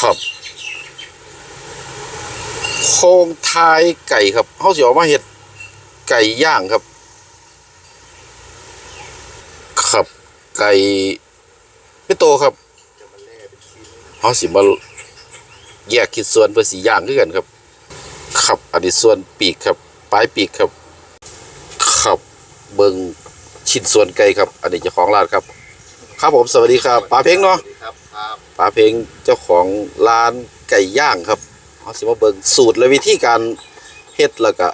ครับ โครงทายไก่ครับเขาสิออกมาเห็ดไก่ย่างครับ ครับไก่ไม่โตครับเขาสิมาแยกคิดส่วนเพื่อสีย่างด้วยกันครับ ครับอันนี้ส่วนปีกครับ ปลายปีกครับ ครับเบิงชิ้นส่วนไก่ครับ อันนี้เจ้าของร้านครับ ครับผมสวัสดีครับป้าเพ้งเนาะ ครับครับป้าเพ็งเจ้าของร้านไก่ย่างครับเขาสิมาเบิ่งสูตรและวิธีการเฮ็ดแล้วก็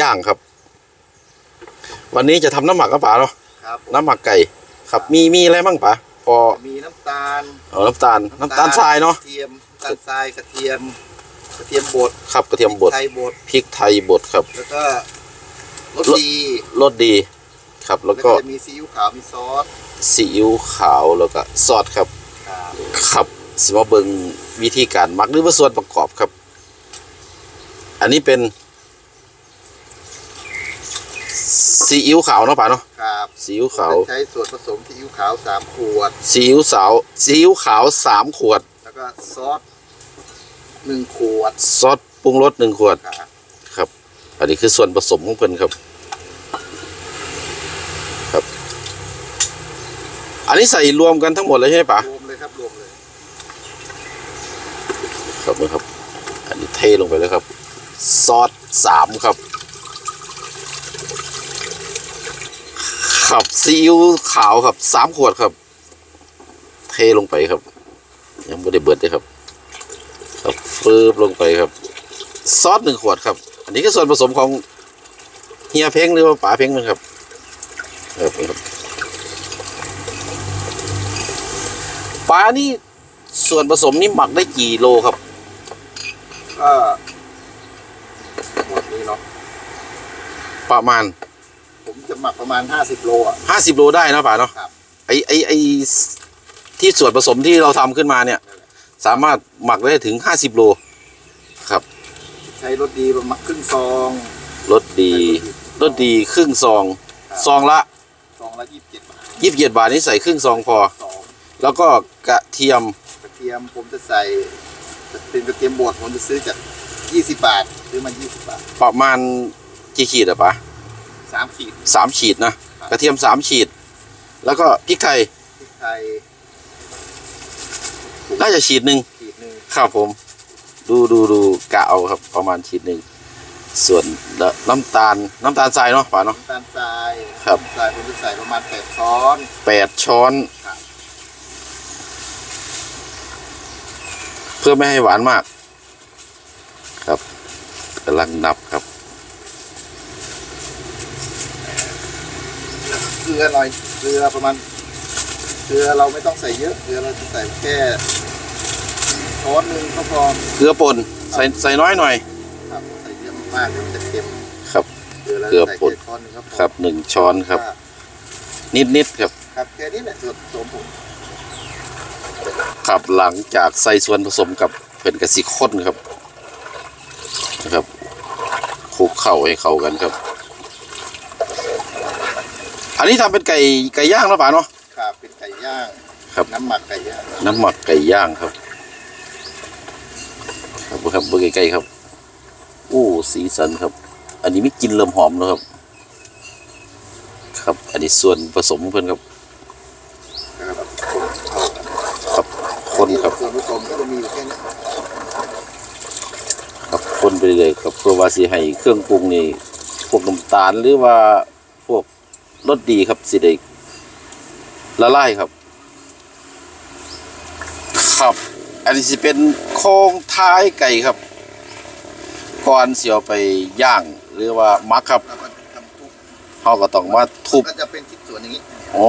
ย่างครับ วันนี้จะทำน้ำหมักกับป๋าเนาะครับน้ำหมักไก่ครับมีมีอะไรบ้างป๋าพอมีน้ำตาลเอาน้ำตาลน้ำตาลทรายเนาะกระเทียมน้ำตาลทรายกระเทียม กระเทียมบดครับกระเทียมบดไทยบดพริกไทยบดครับแล้วก็รสดีรสดีครับแล้แล้ววก็ก็จะมีซีอิ๊วขาวมีซอสซีอิ๊วขาวแล้วก็ซอสครับ ครับครับสิมาเบิ่งวิธีการหมักหรือว่าส่วนประกอบครับ อันนี้เป็นซีอิ๊วขาวเนาะป๋าเนาะครับซีอิ๊วขาวใช้ส่วนผสมซีอิ๊วขาวสามขวดซีอิ๊วสาวซีอิ๊วขาวสามขวด แล้วก็ซอสหนึ่งขวดซอสปรุงรสหนึ่งขวดครับครับอันนี้คือส่วนผสมของเพิ่นครับ ครับ อันนี้ใส่รวมกันทั้งหมดเลยใช่ไหมป๋ารวมเลยครับรวมเลย ครับนี่ครับ อันนี้เทลงไปเลยครับ ซอสสามครับครับซีอิ๊วขาวครับสามขวดครับ เทลงไปครับ ยังไม่ได้เบิดเลยครับ ครับฟืบลงไปครับ ซอสหนึ่งขวดครับ อันนี้ก็ส่วนผสมของเฮียเพ้งหรือว่าป๋าเพ้งนะครับ ครับครับปลานี่ส่วนผสมนี่หมักได้กี่โลครับ ก็หมดนี้เนาะประมาณ ผมจะหมักประมาณ50โลอะ ห้าสิบโลได้นะป๋าเนาะครับ ไอไอไอที่ส่วนผสมที่เราทำขึ้นมาเนี่ย สามารถหมักได้ถึงห้าสิบโล ครับใช้รสดีประมาณครึ่งซองรสดีรสดีครึ่งซอง ซองละซองละยี่สิบเจ็ดบาทยี่สิบเจ็ดบาทนี่ใส่ครึ่งซองพอสองแล้วก็กระเทียมกระเทียมผมจะใส่ เป็นกระเทียมบดผมจะซื้อจาก20บาทซื้อมา20บาทประมาณกี่ขีดอะปะ3ขีด สามขีดนะกระเทียมสามขีด แล้วก็พริกไทยพริกไทยน่าจะขีดหนึ่งขีดหนึ่งครับผม ดูดูดูกะเอาครับ ประมาณขีดหนึ่ง ส่วนน้ำตาลน้ำตาลทรายเนาะป่าเนาะ น้ำตาลทรายครับ น้ำตาลทรายผมจะใส่ประมาณ8ช้อนแปดช้อน ครับ เพื่อไม่ให้หวานมาก ครับกำลังนับครับเกลือหน่อยเกลือประมาณเกลือเราไม่ต้องใส่เยอะเกลือเราจะใส่แค่ช้อนหนึ่งก็พอเกลือป่นใส่ใส่น้อยหน่อย ครับใส่เยอะมากเดี๋ยวมันจะเค็มครับ เกลือเราเกลือใส่ป่นแค่ช้อนหนึ่งก็พอครับหนึ่งช้อนครับ นิดนิดๆครับ ครับแค่นี้แหละส่วนผสมผม ครับหลังจากใส่ส่วนผสมกับเผ็ดกระสิข้นครับนะครับคลุกเข่าให้เข้ากันครับ อันนี้ทำเป็นไก่ไก่ย่างนะป่าเนาะครับเป็นไก่ย่างครับน้ำหมักไก่ย่างน้ำหมักไก่ย่างครับ ครับครับเบอร์ไก่ๆครับโอ้สีสันครับ อันนี้ไม่กลินเริ่มหอมแล้วครับ ครับ อันนี้ส่วนผสมของเพื่อนครับ แล้วก็คนเข้ากัน ครับคนครับ ส่วนผสม ก็จะมีอยู่แค่นี้ครับคนไปเลยครับเพื่อว่าสิให้เครื่องปรุงนี่พวกน้ำตาลหรือว่าพวกรสดีครับสิได้ละลายครับ ครับ อันนี้สิเป็นโครงท้ายไก่ครับก่อนเสียวไปย่างหรือว่ามักครับแล้วก็ทำทุบเขาก็ต้องมาทุบก็จะเป็นชิ้นส่วนอย่างนี้ โอ้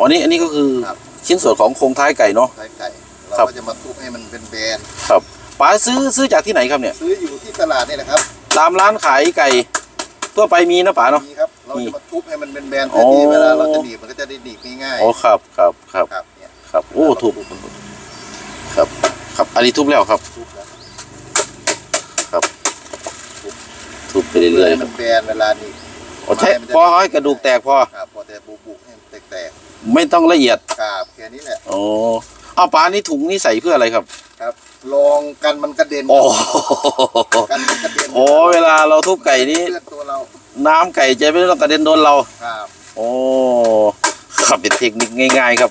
อันนี้อันนี้ก็คือครับ ชิ้นส่วนของโครงท้ายไก่เนาะ ไก่ไก่ ครัเราบก็จะมาทุบให้มันเป็นแบนครับป๋าซื้อซื้อจากที่ไหนครับเนี่ย ซื้ออยู่ที่ตลาดนี่แหละครับตามร้านขายไก่ทั่วไปมีนะป๋าเนาะ มีครับ เรามีจะมาทุบให้มันเป็นแบนโอ้เพื่อที่เวลาเราจะหนีบมันก็จะได้หนีบง่ายโอ้ครับครับครับๆครับเนี่ยครับโอ้ทุบครับ ครับอันนี้ทุบแล้วครับ ทุบแล้วทุบไปเรื่อยให้ๆคมัรับนแบนเวลาหนีบโอ้ใช่พอให้กระดูกแตกพอ ครับพอแต่บุบุให้มันแตกไม่ต้องละเอียดๆกราบแค่นี้แหละ โอ้ เอาปลานี่ถุงนี่ใส่เพื่ออะไรครับ ครับลองกันมันกระเด็นโอ้กันมันกระเด็นโอ้เวลาเราทุบไก่นี้เลือดตัวเราน้ำไก่จะไม่ต้องกระเด็นโดนเรา ครับโอ้ครับเป็นเทคนิคง่ายๆครับ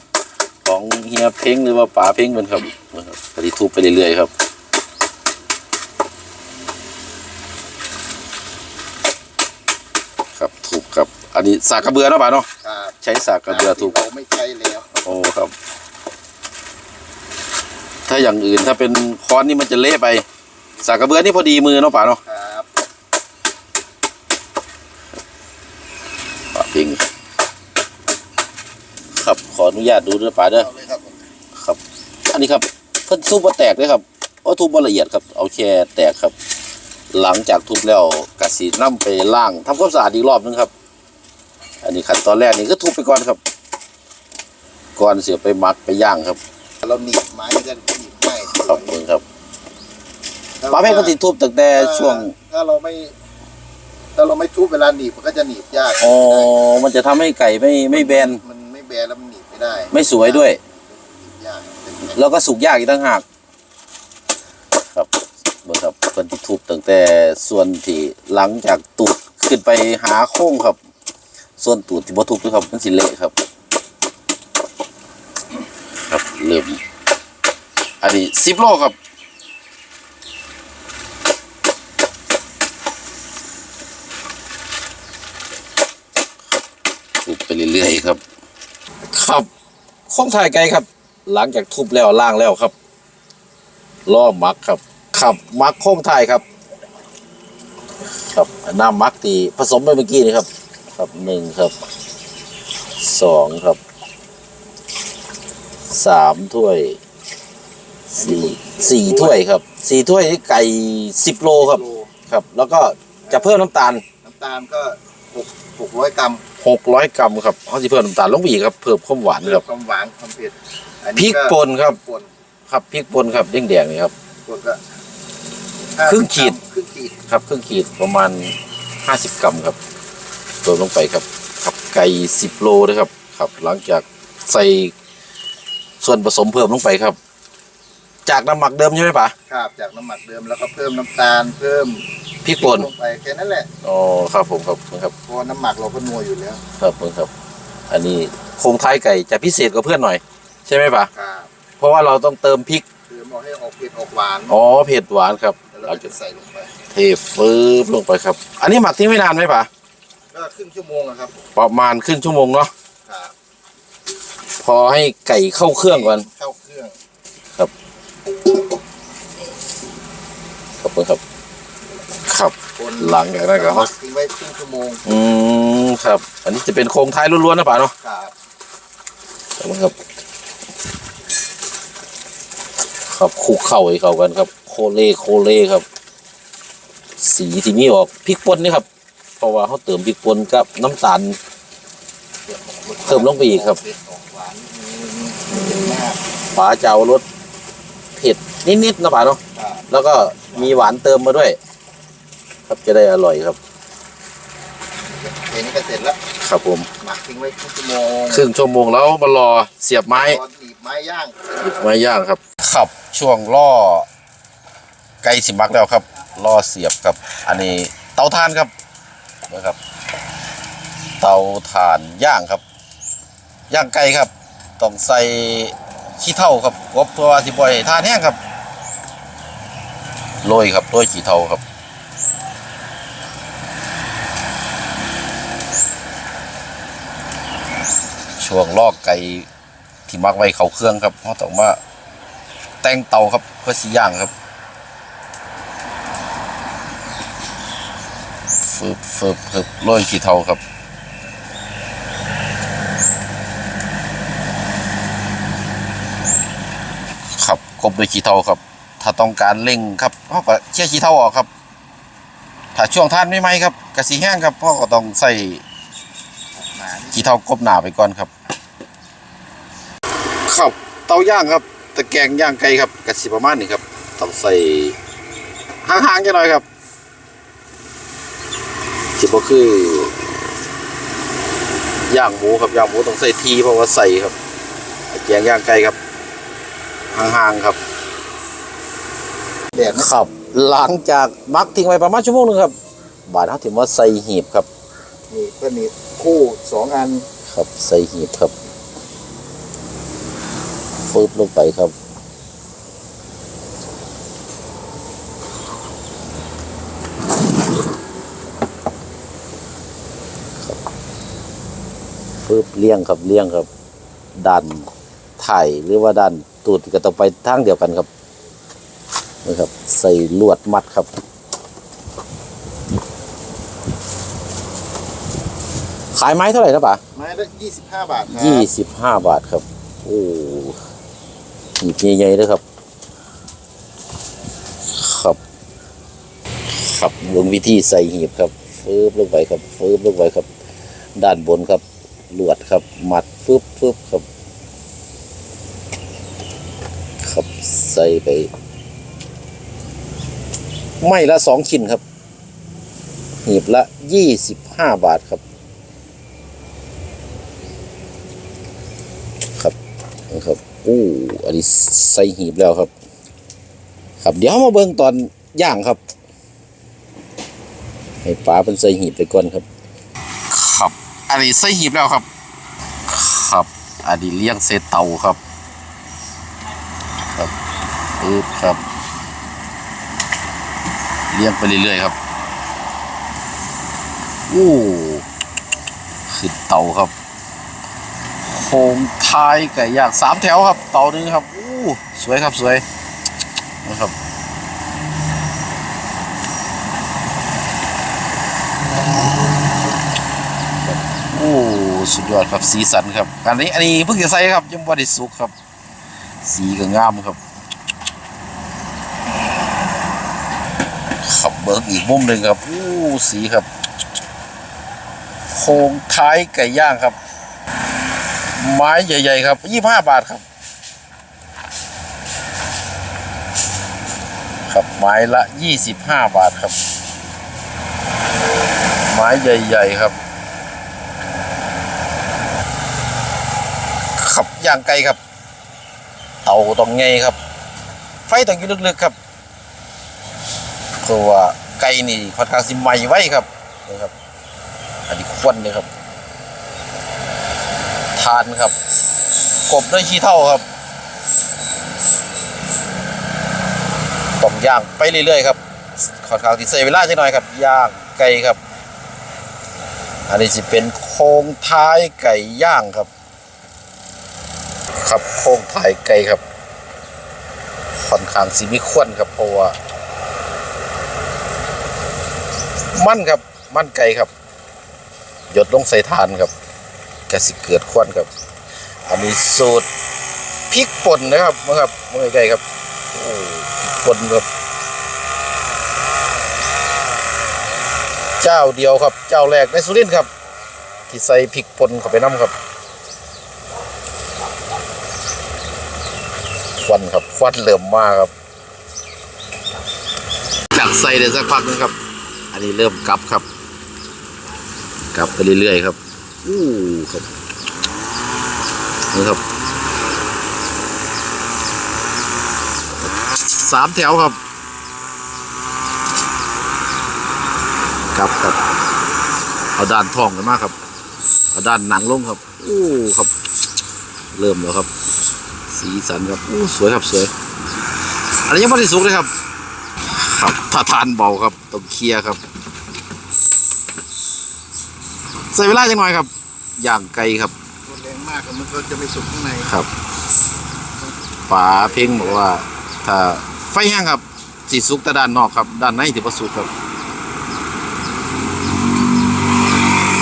ของเฮียเพ้งหรือว่าป๋าเพ้งมันครับนะครับปฏิทุบไปเรื่อยๆครับครับทุบครับ อันนี้สากกระเบือเนาะป๋าเนาะครับใช้สากกระเบือทุบเราไม่ใช้แล้วโอ้ครับ ถ้าอย่างอื่นถ้าเป็นค้อนนี่มันจะเละไป สากกระเบือนี่พอดีมือเนาะป๋าเนาะครับป๋าเพ้งครับขออนุญาตดูด้วยป๋าเด้อเอาเลยครับผมครับ อันนี้ครับเพิ่นทุบมาแตกเลยครับโอ้ทุบมาละเอียดครับ เอาแค่แตกครับ หลังจากทุบแล้วกสีน้ำไปล่างทำความสะอาดอีกรอบนึงครับ อันนี้ขั้นตอนแรกนี่ก็ทุบไปก่อนครับ ก่อนเสียไปหมักไปย่างครับ เราหนีบไม้กันหนีบง่ายครับเบิ่งครับปลาเพชรมันติทุบตั้งแต่ช่วง ถ้าเราไม่ ถ้าเราไม่ทุบเวลาหนีบมันก็จะหนีบยากอ๋อ มันจะทำให้ไก่ไม่ไม่แบน มันไม่แบนแล้วมันหนีบไม่ได้ไม่สวยด้วย หนีบยากเป็นไงแล้วก็สุกยากอีกต่างหาก ครับเบิ่งครับเพิ่นติทุบตั้งแต่ส่วนที่หลังจากตูดขึ้นไปหาโค้งครับ ส่วนตูดที่บ่ทุบด้วยครับมันสิเละครับครับ เริ่มอันนี้สิบโลครับทุบไปเรื่อยๆครับ ครับข้องถ่ายไกลครับ หลังจากทุบแล้วล่างแล้วครับล่อมักครับขับมักโค้งถ่ายครับ ครับน้ำมักที่ผสมไปเมื่อกี้นี่ครับ ครับหนึ่งครับสองครับ สามถ้วยสี่สี่ถ้วยครับสี่ถ้วยนี่ไก่สิบโลครับโลครับ แล้วก็จะเพิ่มน้ำตาลน้ำตาลก็หกหกร้อยกรัมหกร้อยกรัมครับเขาจะเพิ่มน้ำตาลลงไปอีกครับเพิ่มความหวานครับความหวานความเผ็ดอันพรินี้กป่นครับป่นครับพริกป่นครับแดงๆนี่ครับ ป่นก็ครึ่งขีด ครึ่งขีดครับครึ่งขีดประมาณห้าสิบกรัมครับเติมลงไปครับครับไก่สิบโลนะครับครับ หลังจากใส่ ส่วนผสมเพิ่มลงไปครับ จากน้ำหมักเดิมใช่ไหมปะครับจากน้ำหมักเดิมแล้วก็เพิ่มน้ำตาลเพิ่มพริกป่นลงไปแค่นั้นแหละอ๋อครับผมครับครับเพราะน้ำหมักเราก็นัวอยู่แล้วครับผมครับ อันนี้โครงท้ายไก่จะพิเศษกว่าเพื่อนหน่อย ใช่ไหมปะครับเพราะว่าเราต้องเติมพริกคือเอาให้ออกเผ็ดออกหวานอ๋อเผ็ดหวานครับแล้วเราเราก็จะจะใส่ลงไปเทฟืบลงไปครับ อันนี้หมักทิ้งไม่นานไหมปะก็ครึ่งชั่วโมงอะครับ ประมาณครึ่งชั่วโมงเนาะครับพ อให้ไก่เข้าเครื่องก่อน เข้าเครื่องครับผมครับ ครับคนหลังจากนั้นก็หมักทิ้งไว้ครึ่งชั่วโมงอืมครับ อันนี้จะเป็นโครงท้ายล้วนๆนะป่าเนาะครับครับ ครับคลุกเข้าให้เข้ากันครับ โคเล่โคเล่ครับ สีที่มีออกพริกป่นนี่ครับ เพราะว่าเขาเติมพริกป่นกับน้ำตาล เพิ่มลงไปอีกครับ ป๋าจะเอารสเผ็ดนิดๆนะป่าเนาะครับแล้วก็มีหวานเติมมาด้วย ครับจะได้อร่อยครับเห็นก็เสร็จแล้วครับผมหมักทิ้งไว้ครึ่งชั่วโมงครึ่งชั่วโมงแล้วมารอเสียบไม้ตอนหนีบไม้ย่างไม้ย่างครับขับช่วงล่อไก่สิมักแล้วครับล่อเสียบครับ อันนี้เตาถ่านครับนะครับ เตาถ่านย่างครับ ย่างไก่ครับ ต้องใส่ขี้เถ้าครับกบเพื่อว่าสิบ่อยทานแห้งครับโรยครับโรยขี้เถ้าครับช่วงลอกไก่ที่มักไว้เขาเครื่องครับเขาต้องมาแต่งเตาครับเพื่อสีย่างครับฝึบฝึบฝึบโรยขี้เทาครับ ครบกบด้วยขี้เทาครับ ถ้าต้องการเร่งครับเขาก็เชี่ยขี้เทาออกครับ ถ้าช่วงท่านไม่ไหมครับกระสีแห้งครับเขาก็ต้องใส่ขี้เทากบหนาไปก่อนครับครับเตาย่างครับตะแกรงย่างไก่ครับกระสีประมาณนี้ครับต้องใส่ห่างๆกันหน่อยครับสิบ่คือย่างหมูครับย่างหมูต้องใส่ทีเพราะว่าใส่ครับตะแกงย่างไก่ครับ ห่างๆครับแดดไหมครับ หลังจากมักทิ้งไว้ประมาณชั่วโมงหนึงครับ บาดเขาถึงว่าใส่หีบครับนี่ก็นี่คู่สองอันครับใส่หีบครับฟืบลงไปครับฟืบเลี้ยงครับเลี้ยงครับดันถ่ายหรือว่าดัน ตูดก็ต้องไปทางเดียวกันครับนะครับ ใส่ลวดมัดครับขายไม้เท่าไหร่ครับป่ะไม้ละยี่สิบห้าบาทครับยี่สิบห้าบาทครับ โอ้หยิบใหญ่ๆเลยครับ ครับ ครับลงวิธีใส่หีบครับฟืบลงไปครับฟืบลงไปครับ ด้านบนครับลวดครับ มัดฟึบฟึบครับครับใส่ไป ไม่ละสองชิ้นครับ หีบละยี่สิบห้าบาทครับนะครับอู้อันนี้ใส่หีบแล้วครับ ครับเดี๋ยวมาเบิ่งตอนย่างครับ ให้ปลาเป็นใส่หีบไปก่อนครับ ครับ อันนี้ใส่หีบแล้วครับ ครับ อันนี้เลี้ยงเศษเตาครับ ปึ๊บครับ เลี้ยงไปเรื่อยๆครับอู้ขึ้นเต่าครับโคมท้ายไก่ย่างสามแถวครับ เต่าหนึงครับโอ้สวยครับสวยนะครับโอ้สุดยอดครับสีสันครับอันนี้อันนี้เพิ่งจะใส่ครับยังบริสุกครับ สีก็งามครับขั บเบิกอีกมุมหนึ่งครับอู้สีครับ โครงท้ายไก่ย่างครับ ไม้ใหญ่ ๆ ครับยี่ห้าบาทครับ ครับไม้ละยี่สิบห้าบาทครับ ไม้ใหญ่ ๆ ครับขับย่างไกลครับเตาต้องไงครับ ไฟต้องอยู่ลึกๆครับเพราะว่า ไก่นี่ค่อนข้างสิไหม้ไว้ครับนะครับ อันนี้ควันเลยครับ ทานครับ กบด้วยขี้เท่าครับต้องย่างไปเรื่อยๆครับค่อนข้างที่เสียเวลาจังหน่อยครับย่างไก่ครับ อันนี้จะเป็นโครงท้ายไก่ย่างครับ ครับโครงท้ายไก่ครับค่อนข้างสิมีควนครับเพราะว่า มันครับ มันไก่ครับ หยดลงใส่ทานครับกสิเกิดควันครับ อันนี้สูตรพริกป่นนะครับนะครับเมื่อไกลครับโอ้พริกป่นครับ เจ้าเดียวครับ เจ้าแรกในสุรินทร์ครับ ที่ใส่พริกป่นเข้าไปน้ำครับควันครับควันเริ่มมากครับจากใส่เดี๋ยวสักพักนึงครับ นนี้เริ่มกลับครับ กลับไปเรื่อยๆครับอู้ครับนี่ครับสามแถวครับ กลับครับเอาด้านทองกันมากครับเอาด้านหนังลงครับอู้ครับ เริ่มแล้วครับ สีสันครับอู้สวยครับสวยอันนี้ยังไม่ได้สุกเลยครับ ครับถ้าทานเบาครับ ต้องเคลียร์ครับ ใส่เวลาจังหน่อยครับย่างไก่ครับตัวแรงมากมันก็จะไม่สุกข้างในครับป๋าเพ่งบอกว่า ถ้าไฟแห้งครับสีสุกแต่ด้านนอกครับ ด้านในถือว่าสุกครับ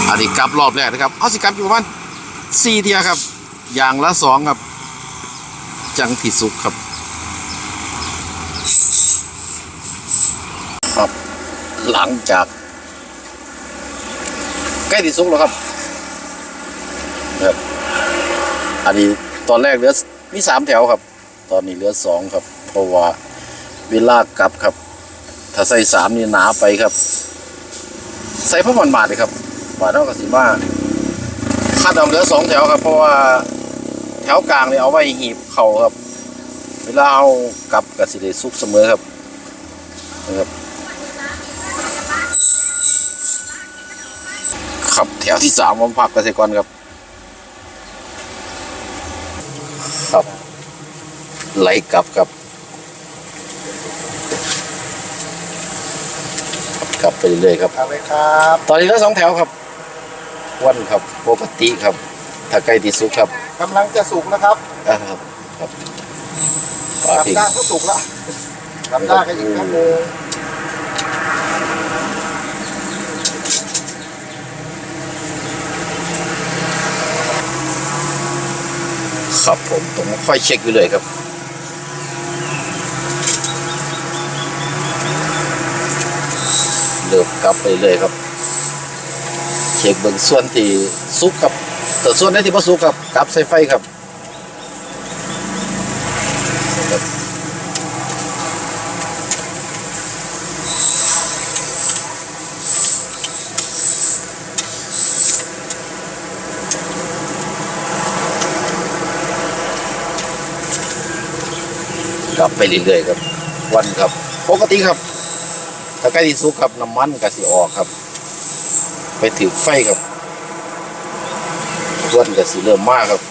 อันนี้กลับรอบแรกนะครับเอาสิกลับอยู่ประมาณสี่เทียครับ อย่างละสองครับ จังที่สุกครับ ครับ หลังจาก ใกล้ที่สุกแล้วครับครับอันนี้ตอนแรกเหลือมีสามแถวครับ ตอนนี้เหลือสองครับ เพราะว่าเวลากลับครับ ถ้าใส่สามนี่หนาไปครับ ใส่พวกมันบาดเลยครับบาดเท่ากับสีมาคาดเอาเหลือสองแถวครับ เพราะว่าแถวกลางเนี่ยเอาไว้หีบเข่าครับ เวลาเอากลับกับสิได้สุกเสมอครับนะครับ ครับ แถวที่สามผมพักกันเสียก่อนครับ ครับ ไหลกลับครับกลับไปเรื่อยๆครับเอาเลยครับ ตอนนี้เหลือสองแถวครับวันครับปกติครับ ถ้าใกล้ที่สุดครับกำลังจะสุกนะครับอ่าครับครับปลากลับพิงด้านก็สุกแล้วกลับด้านกันอีกครั้งหนึ่ง ครับผมต้องค่อยเช็คอยู่เลยครับเริ่มกลับไปเลยครับ เช็คเบิ่งส่วนที่สุกครับแต่ส่วนไหนที่บ่สุกครับกลับใส่ไฟครับ กลับไปเรื่อยๆครับวันครับ ปกติครับถ้าใกล้ที่สุกครับน้ำมันก็สิออกครับ ไปถือไฟครับควันก็สิเริ่มมากครับ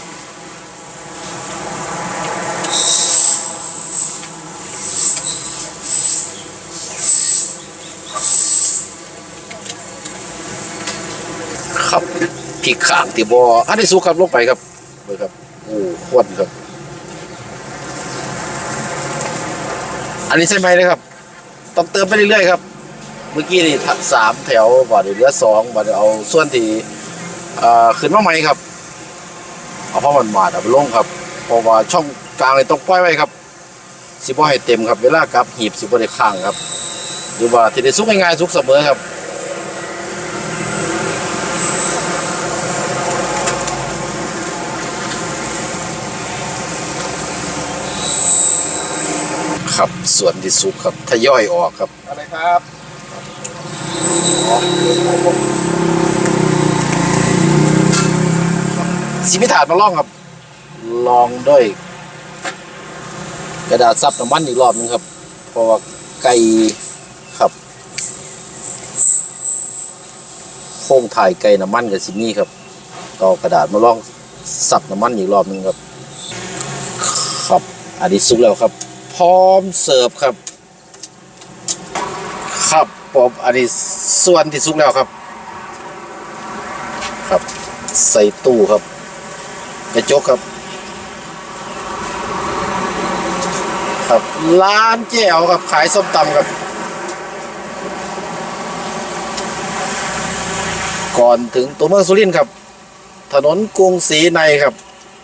ครับพริกขางที่บออันนี้สุกครับลงไปครับเบิ่งครับโอ้ควนครับ อันนี้ใช่ไหมนะครับ ต้องเติมไปเรื่อยๆครับ เมื่อกี้นี่ทักสามแถวบ่เดี๋ยวเหลือสองบ่เดี๋ยวเอาส่วนที่เอ่อขึ้นมาใหม่ครับ เอาพราะมันมาดเอาไปลงครับเพราะว่าช่องกลางเลยต้องปล่อยไว้ครับสิบ่ให้เต็มครับ เวลากลับหีบสิบ่ได้ข้างครับ หรือว่าที่ได้สุกง่ายๆสุกเสมอครับ ครับ ส่วนที่สุกครับทยอยออกครับเอาเลยครับสิมิถาดมาลองครับ ลองด้วย กระดาษซับน้ำมันอีกรอบหนึงครับ เพราะว่าไก่ครับโค้งถ่ายไก่น้ำมันกับสิมีครับต่อกระดาษมาลองซับน้ำมันอีกรอบหนึงครับ ครับอันนี้สุกแล้วครับ พร้อมเสิร์ฟครับ ครับผมอันนี้ส่วนที่สุกแล้วครับ ครับ ใส่ตู้ครับกระจกครับ ครับร้านแจ้วครับขายส้มตำครับก่อนถึงตัวเมืองสุรินทร์ครับ ถนนกรุงศรีในครับ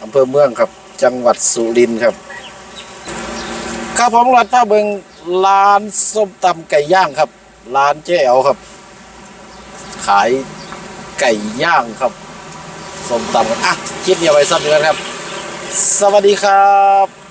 อำเภอเมืองครับ จังหวัดสุรินทร์ครับ ครับผมรัดผ้าเบิงร้านส้มตำไก่ย่างครับ ร้านเจ๊แอวครับ ขายไก่ย่างครับส้มตำอะคลิปนี้เอาไว้สักเดือนครับ สวัสดีครับ